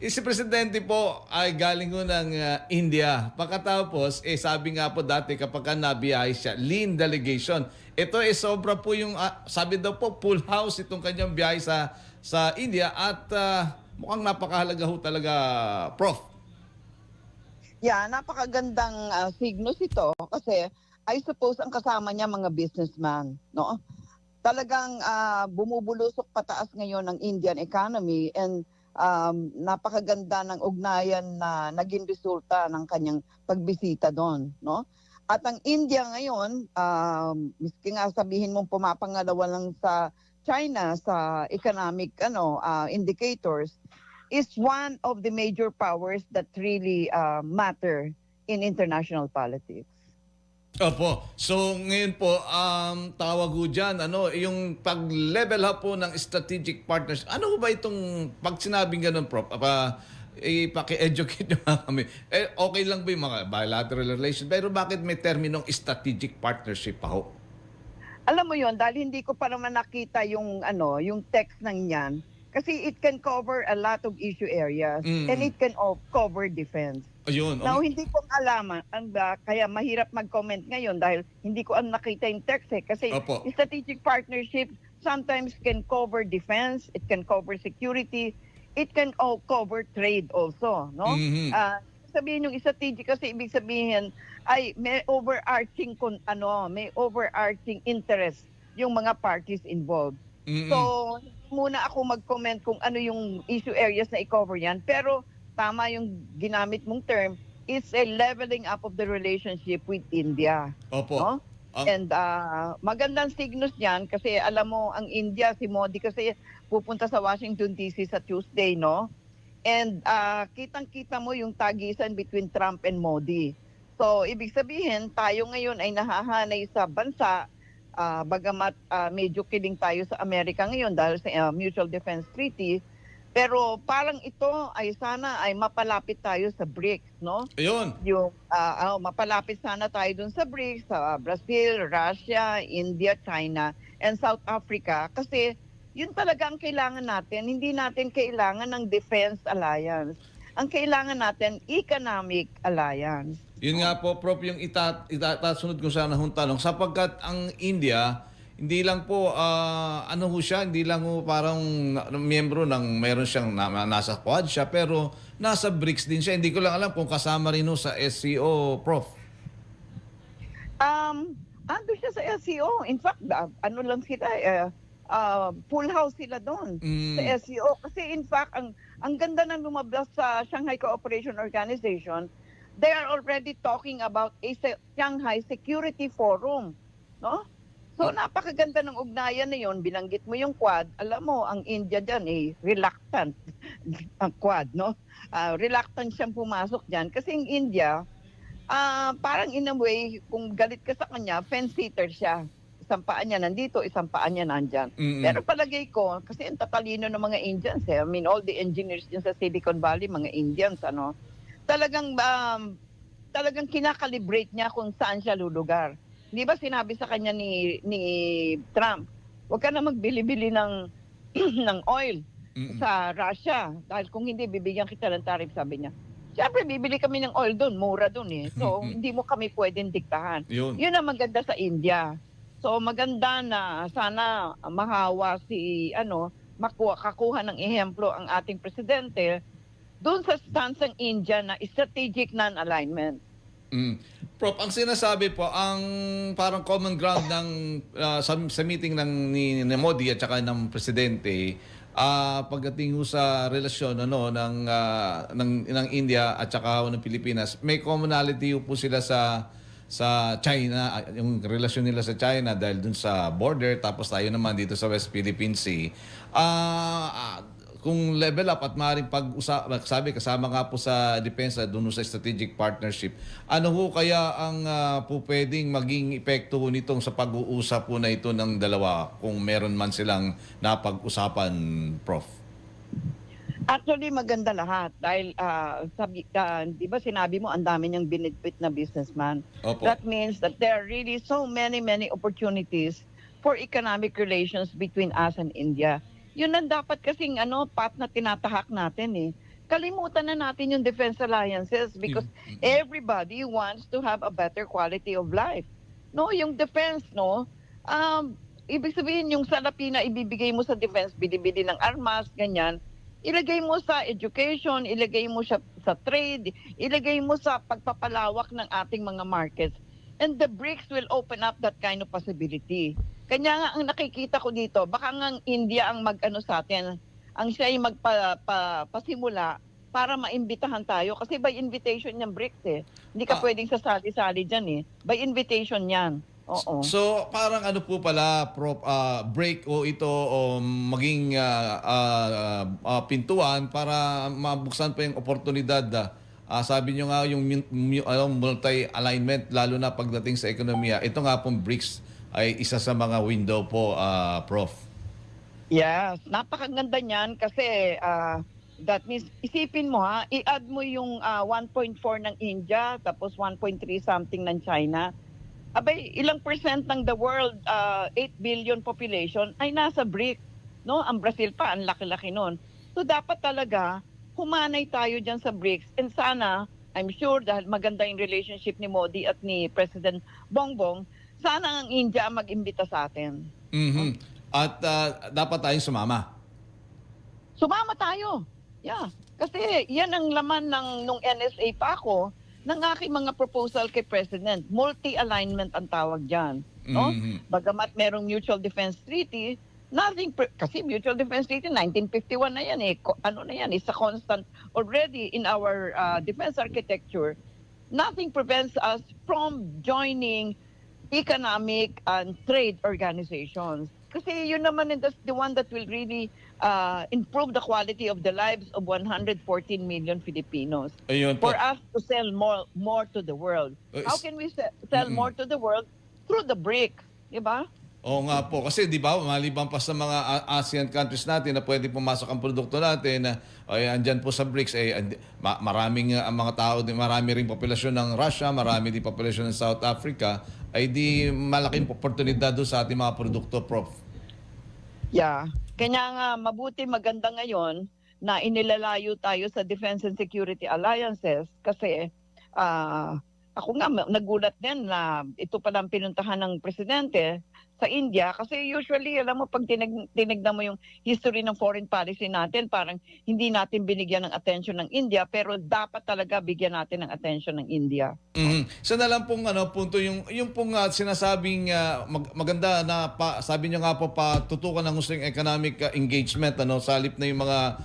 eh, si Presidente po ay galing ho ng ah, India. Pagkatapos, eh, sabi nga po dati kapag ka nabiyahe siya, lean delegation. Ito eh sobra po yung, ah, sabi daw po, full house itong kanyang biyahe sa, sa India at ah, mukhang napakahalaga ho talaga, Prof. Yeah, napakagandang uh, signos ito kasi I suppose ang kasama niya mga businessman, no? Talagang ah, bumubulusok pataas ngayon ang Indian economy and um, napakaganda ng ugnayan na naging resulta ng kanyang pagbisita doon, no? At ang India ngayon, um, miski nga sabihin mong pumapangalawa lang sa China sa economic ano ah, indicators, is one of the major powers that really uh, matter in international politics. Opo. So ngayon po, um, tawag ho dyan, ano, yung pag-level up po ng strategic partners. Ano ba itong, pag sinabing ganun, Prof, pa, ipaki-educate nyo kami. Eh, okay lang ba yung mga bilateral relations? Pero bakit may terminong strategic partnership pa ho? Alam mo yon dahil hindi ko pa naman nakita yung ano, yung text ng yan kasi it can cover a lot of issue areas Mm. and it can cover defense. Ayun. Now oh, hindi ko alaman ang ba, kaya mahirap mag-comment ngayon dahil hindi ko ang nakita yung text eh kasi Opo. strategic partnership sometimes can cover defense, it can cover security, it can all cover trade also, no? Mhm. Ah, sabihin yung strategic kasi ibig sabihin ay may overarching kon ano, may overarching interest yung mga parties involved. Mm-mm. So, muna ako mag-comment kung ano yung issue areas na i-cover yan, pero tama yung ginamit mong term, it's a leveling up of the relationship with India. Opo. No? Ang- And ah, magandang signos yan kasi alam mo ang India, si Modi kasi pupunta sa Washington DC sa Tuesday, no? And ah, kitang-kita mo yung tagisan between Trump and Modi. So, ibig sabihin, tayo ngayon ay nahahanay sa bansa, ah, bagamat ah, medyo kiling tayo sa Amerika ngayon dahil sa ah, Mutual Defense Treaty, pero parang ito ay sana ay mapalapit tayo sa BRICS, no? Ayun. yung ah, ah, mapalapit sana tayo dun sa BRICS, sa Brazil, Russia, India, China, and South Africa kasi yun talaga ang kailangan natin. Hindi natin kailangan ng defense alliance. Ang kailangan natin, economic alliance. Yun nga po, Prof, yung ita- itatasunod ko sana hong tanong. Sapagkat ang India, hindi lang po, ah, ano ho siya, hindi lang ho parang miyembro ng, meron siyang na, nasa Quad siya, pero nasa BRICS din siya. Hindi ko lang alam kung kasama rin ho sa SCO, Prof. Um, ando siya sa SCO. In fact, ah, ano lang sila, eh, ah, full house sila doon. Mm. sa SEO. Kasi in fact, ang, ang ganda ng lumabas sa Shanghai Cooperation Organization, they are already talking about a Shanghai Security Forum. No? So napakaganda ng ugnayan na yon. Binanggit mo yung Quad. Alam mo, ang India dyan eh, reluctant. ang Quad, no? Ah, reluctant siyang pumasok dyan. Kasi ang India, ah, parang in a way, kung galit ka sa kanya, fence-sitter siya. Isang paa niya nandito, isang paa niya nandyan. Mm-mm. Pero palagay ko, kasi ang tatalino ng mga Indians eh. I mean, all the engineers dyan sa Silicon Valley, mga Indians, ano, talagang, um, talagang kinakalibrate niya kung saan siya lulugar. Di ba sinabi sa kanya ni, ni Trump, huwag ka na magbili-bili ng, ng oil Mm-mm. sa Russia. Dahil kung hindi, bibigyan kita ng tariff, sabi niya. Siyempre, bibili kami ng oil doon, mura doon eh. So, hindi mo kami pwedeng diktahan. Yun. Yun ang maganda sa India. So maganda na sana mahawa si ano makuha kakuha ng ehemplo ang ating presidente doon sa stance ng India na strategic non-alignment. Mm. Prof, ang sinasabi po, ang parang common ground ng ah, sa, sa meeting ng ni, ni Modi at saka ng presidente ah pagdating sa relasyon ano ng ah, ng ng India at saka ng Pilipinas, may commonality po sila sa sa China, yung relasyon nila sa China dahil dun sa border tapos tayo naman dito sa West Philippine Sea. Ah, ah, kung level up at maaaring pag-usap, sabi kasama nga po sa depensa doon sa strategic partnership, ano ho kaya ang ah, po pwedeng maging epekto ho nitong sa pag-uusap po na ito ng dalawa kung meron man silang napag-usapan, Prof? Actually maganda lahat dahil ah, sabi ah, 'di ba sinabi mo ang dami niyang binitbit na businessman. Opo. That means that there are really so many many opportunities for economic relations between us and India. Yun ang dapat kasing ano pat na tinatahak natin eh. kalimutan na natin yung defense alliances because Mm-mm. everybody wants to have a better quality of life. No, yung defense, no, um, ibig sabihin yung salapi na ibibigay mo sa defense, bili-bili ng armas, ganyan, ilagay mo sa education, ilagay mo siya sa trade, ilagay mo sa pagpapalawak ng ating mga markets. And the BRICS will open up that kind of possibility. Kanya nga ang nakikita ko dito, baka nga ang India ang mag-ano sa atin, ang siya ay magpasimula para maimbitahan tayo. Kasi by invitation yung BRICS eh. Hindi ka Ah. pwedeng sasali-sali dyan eh. By invitation yan. Oo. So parang ano po pala prop ah, break o ito o maging ah, ah, ah, pintuan para mabuksan pa yung oportunidad. ah. Ah, sabi nyo nga yung ano, multi-alignment lalo na pagdating sa ekonomiya. Ito nga pong BRICS ay isa sa mga window po, ah, Prof. Yes, napakaganda niyan kasi ah, that means isipin mo ha, i-add mo yung ah, 1.4 ng India tapos 1.3 something ng China. Abay, ilang percent ng the world, ah, 8 billion population ay nasa BRIC. No? Ang Brazil pa, ang laki-laki nun. So dapat talaga, humanay tayo dyan sa BRICS. And sana, I'm sure dahil maganda yung relationship ni Modi at ni President Bongbong, sana ang India mag-imbita sa atin. Mhm. At ah, dapat tayong sumama. sumama tayo. Yeah. Kasi yan ang laman ng nung NSA pa ako ng aking mga proposal kay President. Multi-alignment ang tawag diyan. No? Mhm. Bagamat merong Mutual Defense Treaty, nothing kasi Mutual Defense Treaty 1951 na yan eh. Ano na yan, is a constant already in our uh, defense architecture. Nothing prevents us from joining economic and trade organizations. Kasi yun naman is the one that will really uh, improve the quality of the lives of 114 million Filipinos. Ayun po. For us to sell more more to the world. Uh, How can we se- sell Mm-mm. more to the world? Through the BRICS. Diba? Oo nga po. Kasi di ba, maliban pa sa mga ASEAN countries natin na pwede pumasok ang produkto natin, na ay, andyan po sa BRICS, eh, and, ma- maraming uh, ang mga tao, marami rin populasyon ng Russia, marami din populasyon ng South Africa, ay di malaking oportunidad doon sa ating mga produkto, Prof. Yeah. Kanya nga mabuti maganda ngayon na inilalayo tayo sa Defense and Security Alliances kasi ah, ako nga nagulat din na ito pala ang pinuntahan ng presidente sa India kasi usually alam mo pag tinag, tinignan mo yung history ng foreign policy natin parang hindi natin binigyan ng attention ng India pero dapat talaga bigyan natin ng attention ng India. Mhm. Isa na lang pong ano punto yung yung pong ah, sinasabing ah, mag- maganda na pa, sabi niyo nga po patutukan ng gusto economic ah, engagement ano sa halip na yung mga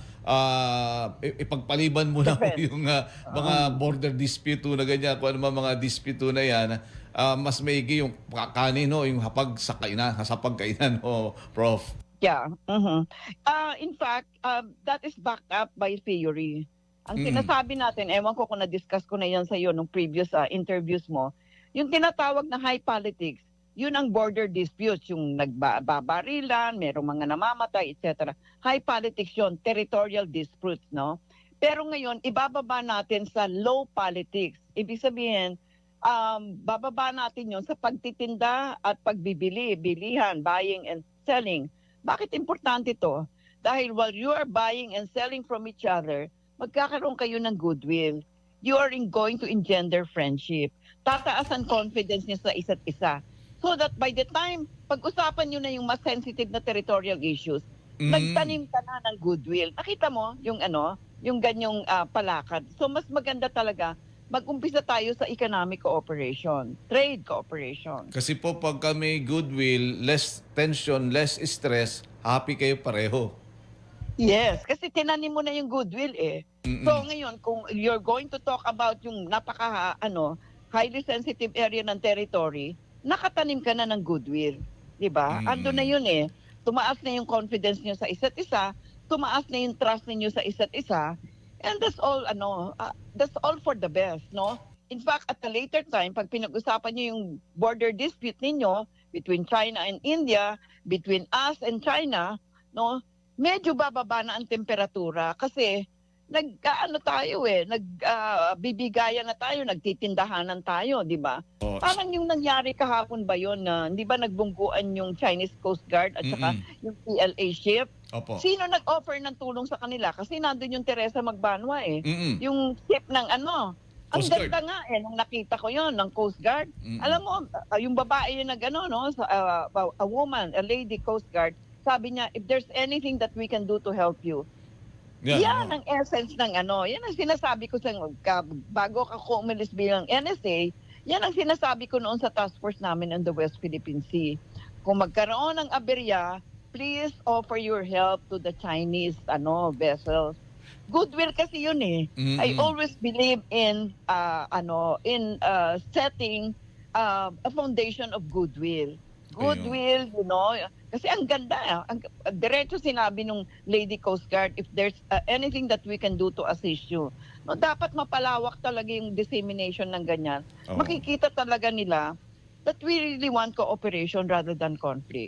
i- ipagpaliban mo na yung ah, mga border dispute na ganyan kung ano man mga dispute na yan ah, mas maigi yung kakanin no yung hapag sa kainan sa pagkainan o prof Yeah. mhm. Uh, in fact, uh, that is backed up by theory. Ang Mm. sinasabi natin, ewan ko kung na-discuss ko na yan sa iyo nung previous uh, interviews mo, yung tinatawag na high politics, yun ang border disputes, yung nagbabarilan, merong mga namamatay, etc. High politics yun, territorial disputes, no? Pero ngayon, ibababa natin sa low politics. Ibig sabihin, um, bababa natin yon sa pagtitinda at pagbibili, bilihan, buying and selling. Bakit importante to? Dahil while you are buying and selling from each other, magkakaroon kayo ng goodwill. You are in going to engender friendship. Tataas ang confidence niyo sa isa't isa. So that by the time pag-usapan niyo na yung mas sensitive na territorial issues, Mm. nagtanim ka na ng goodwill. Nakita mo yung ano, yung ganyong ah, palakad. So mas maganda talaga mag-umpisa tayo sa economic cooperation, trade cooperation. kasi po pag kami goodwill less tension less stress happy kayo pareho Yes, kasi tinanim mo na yung goodwill eh. Mm-mm. So ngayon, kung you're going to talk about yung napaka ano, highly sensitive area ng territory, nakatanim ka na ng goodwill, 'di ba? Mm. Ando na 'yun eh. Tumaas na yung confidence niyo sa isa't isa, tumaas na yung trust niyo sa isa't isa, and that's all ano, ah, that's all for the best, no? In fact, at a later time, pag pinag-usapan niyo yung border dispute ninyo between China and India, between us and China, no? medyo bababa na ang temperatura kasi nag ano tayo eh, nag ah, bibigayan na tayo, nagtitindahanan tayo, 'di ba? Oh, Parang yung nangyari kahapon ba 'yon na hindi ba nagbungguan yung Chinese Coast Guard at saka mm-mm. yung PLA ship? Opo. Sino nag-offer ng tulong sa kanila? Kasi nandun yung Teresa Magbanwa eh. Mm-mm. Yung ship ng ano. Ang Coast Guard. ganda nga eh, nung nakita ko yon ng Coast Guard. Mm-mm. Alam mo, uh, yung babae yung nag ano, no, uh, a woman, a lady Coast Guard, sabi niya, if there's anything that we can do to help you, Yan, yan ang essence ng ano. Yan ang sinasabi ko sa ka, bago ako umalis bilang NSA, yan ang sinasabi ko noon sa task force namin in the West Philippine Sea. Kung magkaroon ng aberya, please offer your help to the Chinese ano vessels. Goodwill kasi yun eh. Mm-mm. I always believe in uh, ano in uh, setting uh, a foundation of goodwill. Goodwill, you know. Kasi ang ganda. ah. Ang, diretso sinabi nung Lady Coast Guard, if there's uh, anything that we can do to assist you. No, dapat mapalawak talaga yung dissemination ng ganyan. Oo. Makikita talaga nila that we really want cooperation rather than conflict.